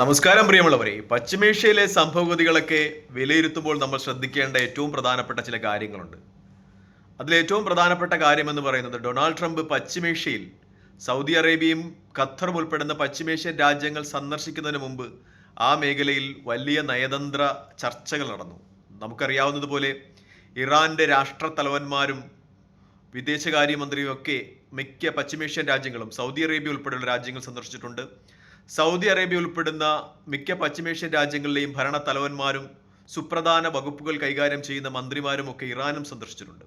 നമസ്കാരം പ്രിയമുള്ളവരെ. പശ്ചിമേഷ്യയിലെ സംഭവഗതികളൊക്കെ വിലയിരുത്തുമ്പോൾ നമ്മൾ ശ്രദ്ധിക്കേണ്ട ഏറ്റവും പ്രധാനപ്പെട്ട ചില കാര്യങ്ങളുണ്ട്. അതിലേറ്റവും പ്രധാനപ്പെട്ട കാര്യം എന്ന് പറയുന്നത് ഡൊണാൾഡ് ട്രംപ് പശ്ചിമേഷ്യയിൽ സൗദി അറേബ്യയും ഖത്തറും ഉൾപ്പെടുന്ന പശ്ചിമേഷ്യൻ രാജ്യങ്ങൾ സന്ദർശിക്കുന്നതിന് മുമ്പ് ആ മേഖലയിൽ വലിയ നയതന്ത്ര ചർച്ചകൾ നടന്നു. നമുക്കറിയാവുന്നതുപോലെ ഇറാന്റെ രാഷ്ട്രത്തലവന്മാരും വിദേശകാര്യമന്ത്രിയും ഒക്കെ മിക്ക പശ്ചിമേഷ്യൻ രാജ്യങ്ങളും സൗദി അറേബ്യ ഉൾപ്പെടെയുള്ള രാജ്യങ്ങൾ സന്ദർശിച്ചിട്ടുണ്ട്. സൗദി അറേബ്യ ഉൾപ്പെടുന്ന മിക്ക പശ്ചിമേഷ്യൻ രാജ്യങ്ങളിലെയും ഭരണ തലവന്മാരും സുപ്രധാന വകുപ്പുകൾ കൈകാര്യം ചെയ്യുന്ന മന്ത്രിമാരും ഒക്കെ ഇറാനും സന്ദർശിച്ചിട്ടുണ്ട്.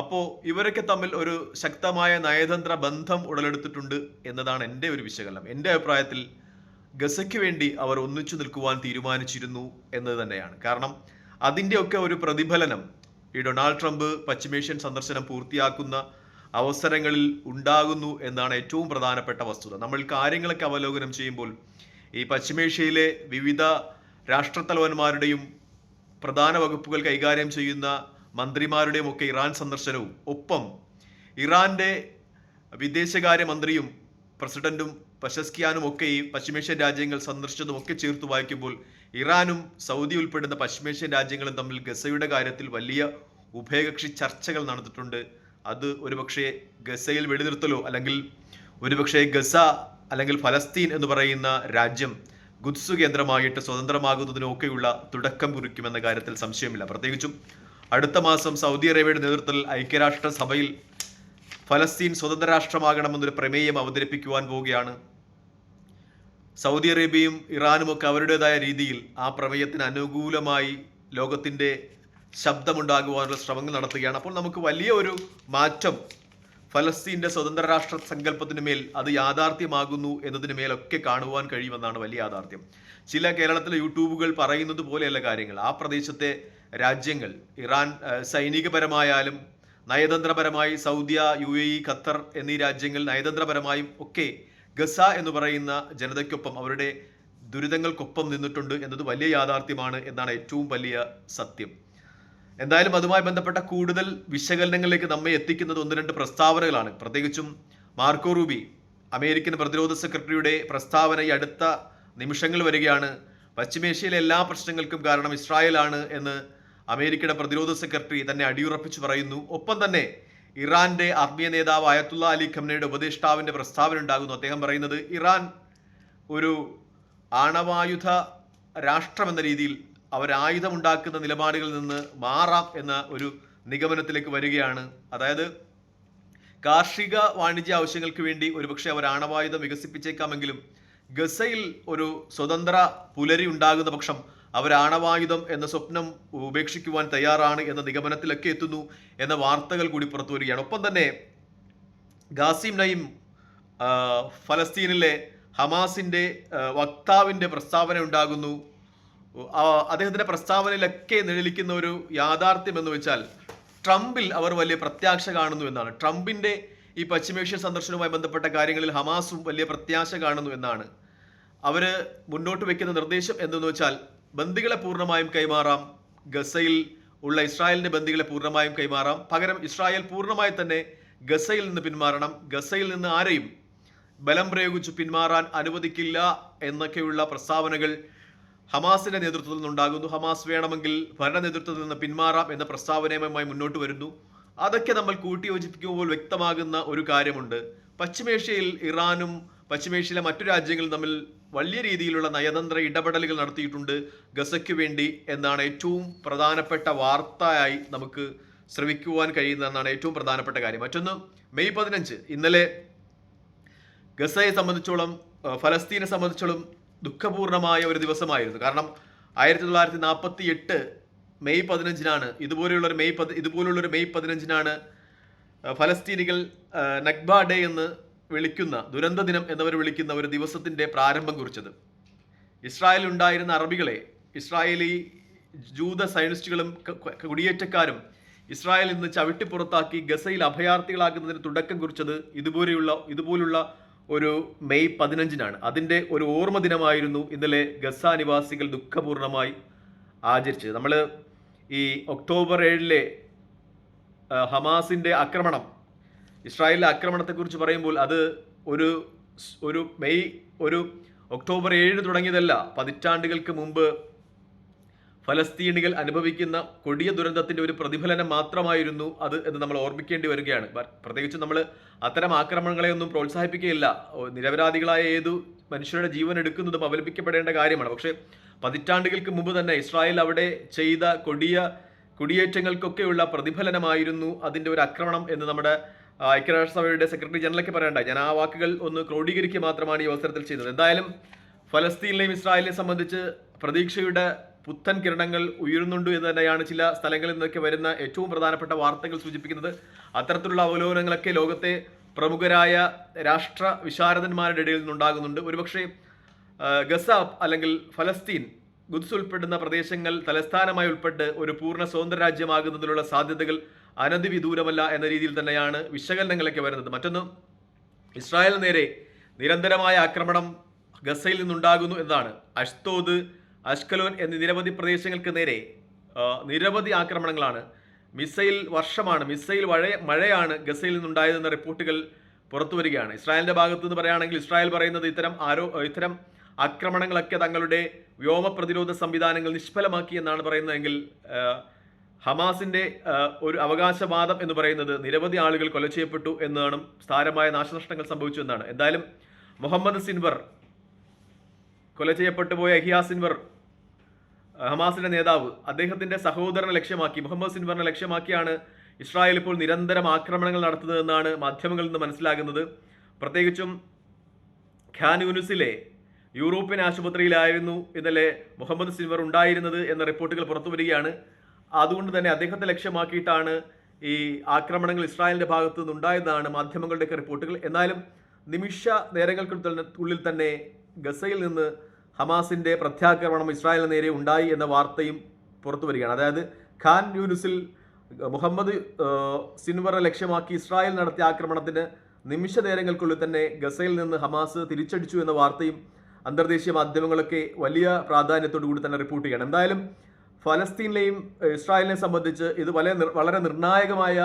അപ്പോൾ ഇവരൊക്കെ തമ്മിൽ ഒരു ശക്തമായ നയതന്ത്ര ബന്ധം ഉടലെടുത്തിട്ടുണ്ട് എന്നതാണ് എന്റെ ഒരു വിശകലനം. എന്റെ അഭിപ്രായത്തിൽ ഗസയ്ക്ക് വേണ്ടി അവർ ഒന്നിച്ചു നിൽക്കുവാൻ തീരുമാനിച്ചിരുന്നു എന്നത് തന്നെയാണ്. കാരണം അതിന്റെയൊക്കെ ഒരു പ്രതിഫലനം ഈ ഡൊണാൾഡ് ട്രംപ് പശ്ചിമേഷ്യൻ സന്ദർശനം പൂർത്തിയാക്കുന്ന അവസരങ്ങളിൽ ഉണ്ടാകുന്നു എന്നാണ് ഏറ്റവും പ്രധാനപ്പെട്ട വസ്തുത. നമ്മൾ കാര്യങ്ങളൊക്കെ അവലോകനം ചെയ്യുമ്പോൾ ഈ പശ്ചിമേഷ്യയിലെ വിവിധ രാഷ്ട്രത്തലവന്മാരുടെയും പ്രധാന വകുപ്പുകൾ കൈകാര്യം ചെയ്യുന്ന മന്ത്രിമാരുടെയും ഒക്കെ ഇറാൻ സന്ദർശനവും ഒപ്പം ഇറാന്റെ വിദേശകാര്യമന്ത്രിയും പ്രസിഡന്റും പശസ്കിയാനും ഒക്കെ ഈ പശ്ചിമേഷ്യൻ രാജ്യങ്ങൾ സന്ദർശിച്ചതും ഒക്കെ ചേർത്ത് വായിക്കുമ്പോൾ ഇറാനും സൗദി ഉൾപ്പെടുന്ന പശ്ചിമേഷ്യൻ രാജ്യങ്ങളും തമ്മിൽ ഗസയുടെ കാര്യത്തിൽ വലിയ ഉഭയകക്ഷി ചർച്ചകൾ നടന്നിട്ടുണ്ട്. അത് ഒരുപക്ഷെ ഗസയിൽ വെടിനിർത്തലോ അല്ലെങ്കിൽ ഒരുപക്ഷെ ഗസ അല്ലെങ്കിൽ ഫലസ്തീൻ എന്ന് പറയുന്ന രാജ്യം ഗുദ്സു കേന്ദ്രമായിട്ട് സ്വതന്ത്രമാകുന്നതിനൊക്കെയുള്ള തുടക്കം കുറിക്കുമെന്ന കാര്യത്തിൽ സംശയമില്ല. പ്രത്യേകിച്ചും അടുത്ത മാസം സൗദി അറേബ്യയുടെ നേതൃത്വത്തിൽ ഐക്യരാഷ്ട്ര സഭയിൽ ഫലസ്തീൻ സ്വതന്ത്ര രാഷ്ട്രമാകണമെന്നൊരു പ്രമേയം അവതരിപ്പിക്കുവാൻ പോവുകയാണ്. സൗദി അറേബ്യയും ഇറാനും ഒക്കെ അവരുടേതായ രീതിയിൽ ആ പ്രമേയത്തിന് അനുകൂലമായി ലോകത്തിന്റെ ശബ്ദമുണ്ടാകുവാനുള്ള ശ്രമങ്ങൾ നടത്തുകയാണ്. അപ്പോൾ നമുക്ക് വലിയ ഒരു മാറ്റം ഫലസ്തീന്റെ സ്വതന്ത്ര രാഷ്ട്ര സങ്കല്പത്തിന് മേൽ അത് യാഥാർത്ഥ്യമാകുന്നു എന്നതിന് മേലൊക്കെ കാണുവാൻ കഴിയുമെന്നാണ് വലിയ യാഥാർത്ഥ്യം. ചില കേരളത്തിലെ യൂട്യൂബുകൾ പറയുന്നത് പോലെയല്ല കാര്യങ്ങൾ. ആ പ്രദേശത്തെ രാജ്യങ്ങൾ ഇറാൻ സൈനികപരമായാലും നയതന്ത്രപരമായി സൗദിയ യു എ ഇ ഖത്തർ എന്നീ രാജ്യങ്ങൾ നയതന്ത്രപരമായും ഒക്കെ ഗസ എന്ന് പറയുന്ന ജനതയ്ക്കൊപ്പം അവരുടെ ദുരിതങ്ങൾക്കൊപ്പം നിന്നിട്ടുണ്ട് എന്നത് വലിയ യാഥാർത്ഥ്യമാണ് എന്നാണ് ഏറ്റവും വലിയ സത്യം. എന്തായാലും അതുമായി ബന്ധപ്പെട്ട കൂടുതൽ വിശകലനങ്ങളിലേക്ക് നമ്മെ എത്തിക്കുന്നത് ഒന്ന് രണ്ട് പ്രസ്താവനകളാണ്. പ്രത്യേകിച്ചും മാർക്കോ റൂബി അമേരിക്കൻ പ്രതിരോധ സെക്രട്ടറിയുടെ പ്രസ്താവന ഈ അടുത്ത നിമിഷങ്ങൾ വരികയാണ്. പശ്ചിമേഷ്യയിലെ എല്ലാ പ്രശ്നങ്ങൾക്കും കാരണം ഇസ്രായേലാണ് എന്ന് അമേരിക്കയുടെ പ്രതിരോധ സെക്രട്ടറി തന്നെ അടിയുറപ്പിച്ച് പറയുന്നു. ഒപ്പം തന്നെ ഇറാന്റെ ആത്മീയ നേതാവ് അയത്തുള്ള അലി ഖംനയുടെ ഉപദേഷ്ടാവിന്റെ പ്രസ്താവന ഉണ്ടാകുന്നു. അദ്ദേഹം പറയുന്നത് ഇറാൻ ഒരു ആണവായുധ രാഷ്ട്രം എന്ന രീതിയിൽ അവർ ആയുധമുണ്ടാക്കുന്ന നിലപാടുകളിൽ നിന്ന് മാറാം എന്ന ഒരു നിഗമനത്തിലേക്ക് വരികയാണ്. അതായത് കാർഷിക വാണിജ്യ ആവശ്യങ്ങൾക്ക് വേണ്ടി ഒരുപക്ഷെ അവർ ആണവായുധം വികസിപ്പിച്ചേക്കാമെങ്കിലും ഗസയിൽ ഒരു സ്വതന്ത്ര പുലരി ഉണ്ടാകുന്ന പക്ഷം അവർ ആണവായുധം എന്ന സ്വപ്നം ഉപേക്ഷിക്കുവാൻ തയ്യാറാണ് എന്ന നിഗമനത്തിലൊക്കെ എത്തുന്നു എന്ന വാർത്തകൾ കൂടി പുറത്തു വരികയാണ്. ഒപ്പം തന്നെ ഗാസിം നയിം ഫലസ്തീനിലെ ഹമാസിന്റെ വക്താവിന്റെ പ്രസ്താവന ഉണ്ടാകുന്നു. ആ, അദ്ദേഹത്തിന്റെ പ്രസ്താവനയിലൊക്കെ നിഴലിക്കുന്ന ഒരു യാഥാർത്ഥ്യം എന്ന് വെച്ചാൽ ട്രംപിൽ അവർ വലിയ പ്രത്യാശ കാണുന്നു എന്നാണ്. ട്രംപിന്റെ ഈ പശ്ചിമേഷ്യ സന്ദർശനവുമായി ബന്ധപ്പെട്ട കാര്യങ്ങളിൽ ഹമാസും വലിയ പ്രത്യാശ കാണുന്നു എന്നാണ്. അവർ മുന്നോട്ട് വെക്കുന്ന നിർദ്ദേശം എന്തെന്ന് വെച്ചാൽ ബന്ദികളെ പൂർണമായും കൈമാറാം. ഗസയിൽ ഉള്ള ഇസ്രായേലിന്റെ ബന്ദികളെ പൂർണമായും കൈമാറാം. പകരം ഇസ്രായേൽ പൂർണമായി തന്നെ ഗസയിൽ നിന്ന് പിന്മാറണം. ഗസയിൽ നിന്ന് ആരെയും ബലം പ്രയോഗിച്ച് പിന്മാറാൻ അനുവദിക്കില്ല എന്നൊക്കെയുള്ള പ്രസ്താവനകൾ ഹമാസിന്റെ നേതൃത്വത്തിൽ നിന്നുണ്ടാകുന്നു. ഹമാസ് വേണമെങ്കിൽ ഭരണ നേതൃത്വത്തിൽ നിന്ന് പിന്മാറാം എന്ന പ്രസ്താവനയുമായി മുന്നോട്ട് വരുന്നു. അതൊക്കെ നമ്മൾ കൂട്ടിയോജിപ്പിക്കുമ്പോൾ വ്യക്തമാകുന്ന ഒരു കാര്യമുണ്ട്. പശ്ചിമേഷ്യയിൽ ഇറാനും പശ്ചിമേഷ്യയിലെ മറ്റു രാജ്യങ്ങളും തമ്മിൽ വലിയ രീതിയിലുള്ള നയതന്ത്ര ഇടപെടലുകൾ നടത്തിയിട്ടുണ്ട് ഗസയ്ക്ക് വേണ്ടി എന്നാണ് ഏറ്റവും പ്രധാനപ്പെട്ട വാർത്തയായി നമുക്ക് ശ്രവിക്കുവാൻ കഴിയുന്നതെന്നാണ് ഏറ്റവും പ്രധാനപ്പെട്ട കാര്യം. മറ്റൊന്ന് മെയ് പതിനഞ്ച് ഇന്നലെ ഗസയെ സംബന്ധിച്ചോളം ഫലസ്തീനെ സംബന്ധിച്ചോളം ദുഃഖപൂർണമായ ഒരു ദിവസമായിരുന്നു. കാരണം ആയിരത്തി തൊള്ളായിരത്തി നാൽപ്പത്തി എട്ട് മെയ് പതിനഞ്ചിനാണ് ഇതുപോലെയുള്ള ഒരു മെയ് പതി ഇതുപോലുള്ള മെയ് പതിനഞ്ചിനാണ് ഫലസ്തീനികൾ നഗ്ബ ഡേ എന്ന് വിളിക്കുന്ന ദുരന്ത ദിനം എന്നവർ വിളിക്കുന്ന ഒരു ദിവസത്തിന്റെ പ്രാരംഭം കുറിച്ചത്. ഇസ്രായേലിൽ ഉണ്ടായിരുന്ന അറബികളെ ഇസ്രായേലി ജൂത സയനിസ്റ്റുകളും കുടിയേറ്റക്കാരും ഇസ്രായേലിൽ നിന്ന് ചവിട്ടി പുറത്താക്കി ഗസയിൽ അഭയാർത്ഥികളാക്കുന്നതിന് തുടക്കം കുറിച്ചത് ഇതുപോലെയുള്ള ഇതുപോലുള്ള ഒരു മെയ് പതിനഞ്ചിനാണ്. അതിന്റെ ഒരു ഓർമ്മ ദിനമായിരുന്നു ഇന്നലെ ഗസ നിവാസികൾ ദുഃഖപൂർണമായി ആചരിച്ചത്. നമ്മൾ ഈ ഒക്ടോബർ ഏഴിലെ ഹമാസിന്റെ ആക്രമണം ഇസ്രായേലിലെ ആക്രമണത്തെക്കുറിച്ച് പറയുമ്പോൾ അത് ഒരു ഒരു മെയ് ഒരു ഒക്ടോബർ ഏഴ് തുടങ്ങിയതല്ല. പതിറ്റാണ്ടുകൾക്ക് മുമ്പ് ഫലസ്തീനികൾ അനുഭവിക്കുന്ന കൊടിയ ദുരന്തത്തിന്റെ ഒരു പ്രതിഫലനം മാത്രമായിരുന്നു അത് എന്ന് നമ്മൾ ഓർമ്മിക്കേണ്ടി വരികയാണ്. പ്രത്യേകിച്ച് നമ്മൾ അത്തരം ആക്രമണങ്ങളെ ഒന്നും പ്രോത്സാഹിപ്പിക്കുകയില്ല. നിരപരാധികളായ ഏതു മനുഷ്യരുടെ ജീവൻ എടുക്കുന്നതും അപലപിക്കപ്പെടേണ്ട കാര്യമാണ്. പക്ഷേ പതിറ്റാണ്ടുകൾക്ക് മുമ്പ് തന്നെ ഇസ്രായേൽ അവിടെ ചെയ്ത കൊടിയ കുടിയേറ്റങ്ങൾക്കൊക്കെയുള്ള പ്രതിഫലനമായിരുന്നു അതിന്റെ ഒരു ആക്രമണം എന്ന് നമ്മുടെ ഐക്യരാഷ്ട്രസഭയുടെ സെക്രട്ടറി ജനറലൊക്കെ പറയണ്ട ഞാൻ ആ വാക്കുകൾ ഒന്ന് ക്രോഡീകരിക്കുക മാത്രമാണ് ഈ അവസരത്തിൽ ചെയ്യുന്നത് എന്തായാലും ഫലസ്തീനിലെയും ഇസ്രായേലിനെ സംബന്ധിച്ച് പ്രതീക്ഷയുടെ പുത്തൻ കിരണങ്ങൾ ഉയരുന്നുണ്ട് എന്ന് തന്നെയാണ് ചില സ്ഥലങ്ങളിൽ നിന്നൊക്കെ വരുന്ന ഏറ്റവും പ്രധാനപ്പെട്ട വാർത്തകൾ സൂചിപ്പിക്കുന്നത്. അത്തരത്തിലുള്ള അവലോകനങ്ങളൊക്കെ ലോകത്തെ പ്രമുഖരായ രാഷ്ട്ര വിശാരദന്മാരുടെ ഇടയിൽ നിന്നുണ്ടാകുന്നുണ്ട്. ഒരുപക്ഷെ ഗസ അല്ലെങ്കിൽ ഫലസ്തീൻ ഗുദ്സ് ഉൾപ്പെടുന്ന പ്രദേശങ്ങൾ തലസ്ഥാനമായി ഉൾപ്പെട്ട് ഒരു പൂർണ സ്വതന്ത്ര രാജ്യമാകുന്നതിനുള്ള സാധ്യതകൾ അനധിവിദൂരമല്ല എന്ന രീതിയിൽ തന്നെയാണ് വിശകലനങ്ങളൊക്കെ വരുന്നത്. മറ്റൊന്ന് ഇസ്രായേലിന് നേരെ നിരന്തരമായ ആക്രമണം ഗസയിൽ നിന്നുണ്ടാകുന്നു എന്നാണ്. അഷ്തോദ് അഷ്കലോൻ എന്നീ നിരവധി പ്രദേശങ്ങൾക്ക് നേരെ നിരവധി ആക്രമണങ്ങളാണ്. മിസൈൽ വർഷമാണ് മിസൈൽ മഴ മഴയാണ് ഗസയിൽ നിന്നുണ്ടായതെന്ന റിപ്പോർട്ടുകൾ പുറത്തു വരികയാണ്. ഇസ്രായേലിന്റെ ഭാഗത്തു നിന്ന് പറയുകയാണെങ്കിൽ ഇസ്രായേൽ പറയുന്നത് ഇത്തരം ആരോ ഇത്തരം ആക്രമണങ്ങളൊക്കെ തങ്ങളുടെ വ്യോമ പ്രതിരോധ സംവിധാനങ്ങൾ നിഷ്ഫലമാക്കി എന്നാണ് പറയുന്നതെങ്കിൽ ഹമാസിന്റെ ഒരു അവകാശവാദം എന്ന് പറയുന്നത് നിരവധി ആളുകൾ കൊല ചെയ്യപ്പെട്ടു എന്നാണ് സാരമായ നാശനഷ്ടങ്ങൾ സംഭവിച്ചു എന്നാണ്. എന്തായാലും മുഹമ്മദ് സിൻവർ കൊല ചെയ്യപ്പെട്ടു പോയ അഹിയ സിൻവർ ഹമാസിന്റെ നേതാവ് അദ്ദേഹത്തിന്റെ സഹോദരനെ ലക്ഷ്യമാക്കി മുഹമ്മദ് സിൻവറിനെ ലക്ഷ്യമാക്കിയാണ് ഇസ്രായേൽ ഇപ്പോൾ നിരന്തരം ആക്രമണങ്ങൾ നടത്തുന്നതെന്നാണ് മാധ്യമങ്ങളിൽ നിന്ന് മനസ്സിലാകുന്നത്. പ്രത്യേകിച്ചും ഖാൻ യൂറോപ്യൻ ആശുപത്രിയിലായിരുന്നു ഇന്നലെ മുഹമ്മദ് സിൻവർ ഉണ്ടായിരുന്നത് എന്ന റിപ്പോർട്ടുകൾ പുറത്തു വരികയാണ്. അതുകൊണ്ട് തന്നെ അദ്ദേഹത്തെ ലക്ഷ്യമാക്കിയിട്ടാണ് ഈ ആക്രമണങ്ങൾ ഇസ്രായേലിന്റെ ഭാഗത്തു നിന്നുണ്ടായതാണ് മാധ്യമങ്ങളുടെയൊക്കെ റിപ്പോർട്ടുകൾ. എന്നാലും നിമിഷ നേരങ്ങൾക്കുള്ളിൽ തന്നെ ഗസയിൽ നിന്ന് ഹമാസിന്റെ പ്രത്യാക്രമണം ഇസ്രായേലിന് നേരെ ഉണ്ടായി എന്ന വാർത്തയും പുറത്തു വരികയാണ്. അതായത് ഖാൻ യൂനുസിൽ മുഹമ്മദ് സിൻവറെ ലക്ഷ്യമാക്കി ഇസ്രായേൽ നടത്തിയ ആക്രമണത്തിന് നിമിഷ നേരങ്ങൾക്കുള്ളിൽ തന്നെ ഗസയിൽ നിന്ന് ഹമാസ് തിരിച്ചടിച്ചു എന്ന വാർത്തയും അന്തർദേശീയ മാധ്യമങ്ങളൊക്കെ വലിയ പ്രാധാന്യത്തോടു കൂടി തന്നെ റിപ്പോർട്ട് ചെയ്യണം എന്തായാലും ഫലസ്തീനിലെയും ഇസ്രായേലിനെ സംബന്ധിച്ച് ഇത് വളരെ വളരെ നിർണായകമായ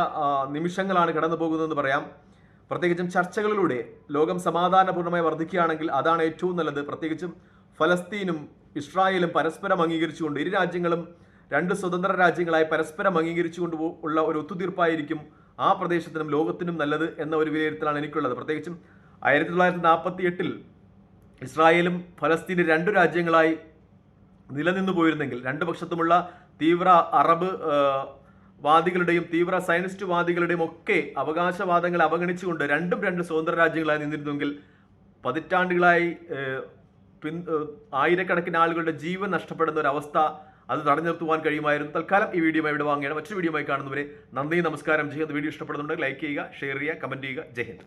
നിമിഷങ്ങളാണ് കടന്നു പോകുന്നതെന്ന് പറയാം. പ്രത്യേകിച്ചും ചർച്ചകളിലൂടെ ലോകം സമാധാനപൂർണമായി വർദ്ധിക്കുകയാണെങ്കിൽ അതാണ് ഏറ്റവും നല്ലത്. പ്രത്യേകിച്ചും ഫലസ്തീനും ഇസ്രായേലും പരസ്പരം അംഗീകരിച്ചുകൊണ്ട് ഇരു രാജ്യങ്ങളും രണ്ട് സ്വതന്ത്ര രാജ്യങ്ങളായി പരസ്പരം അംഗീകരിച്ചുകൊണ്ട് ഉള്ള ഒരു ഒത്തുതീർപ്പായിരിക്കും ആ പ്രദേശത്തിനും ലോകത്തിനും നല്ലത് എന്ന ഒരു വിലയിരുത്തലാണ് എനിക്കുള്ളത്. പ്രത്യേകിച്ചും ആയിരത്തി തൊള്ളായിരത്തി നാൽപ്പത്തി എട്ടിൽ ഇസ്രായേലും ഫലസ്തീനും രണ്ടു രാജ്യങ്ങളായി നിലനിന്നു പോയിരുന്നെങ്കിൽ രണ്ടു പക്ഷത്തുമുള്ള തീവ്ര അറബ് വാദികളുടെയും തീവ്ര സയനിസ്റ്റ് വാദികളുടെയും ഒക്കെ അവകാശവാദങ്ങളെ അവഗണിച്ചുകൊണ്ട് രണ്ടും രണ്ട് സ്വതന്ത്ര രാജ്യങ്ങളായി നിന്നിരുന്നെങ്കിൽ പതിറ്റാണ്ടുകളായി പിൻ ആയിരക്കണക്കിന് ആളുകളുടെ ജീവൻ നഷ്ടപ്പെടുന്ന ഒരു അവസ്ഥ അത് തടഞ്ഞു നിർത്തുവാൻ കഴിയുമായിരുന്നു. തൽക്കാലം ഈ വീഡിയോ ഇവിടെ വാങ്ങുകയാണ്. മറ്റൊരു വീഡിയോ കാണുന്നവരെ നന്ദി നമസ്കാരം. ചെയ്യുന്നത് വീഡിയോ ഇഷ്ടപ്പെടുന്നുണ്ടെങ്കിൽ ലൈക്ക് ചെയ്യുക ഷെയർ ചെയ്യുക കമന്റ് ചെയ്യുക. ജയ് ഹിന്ദ്.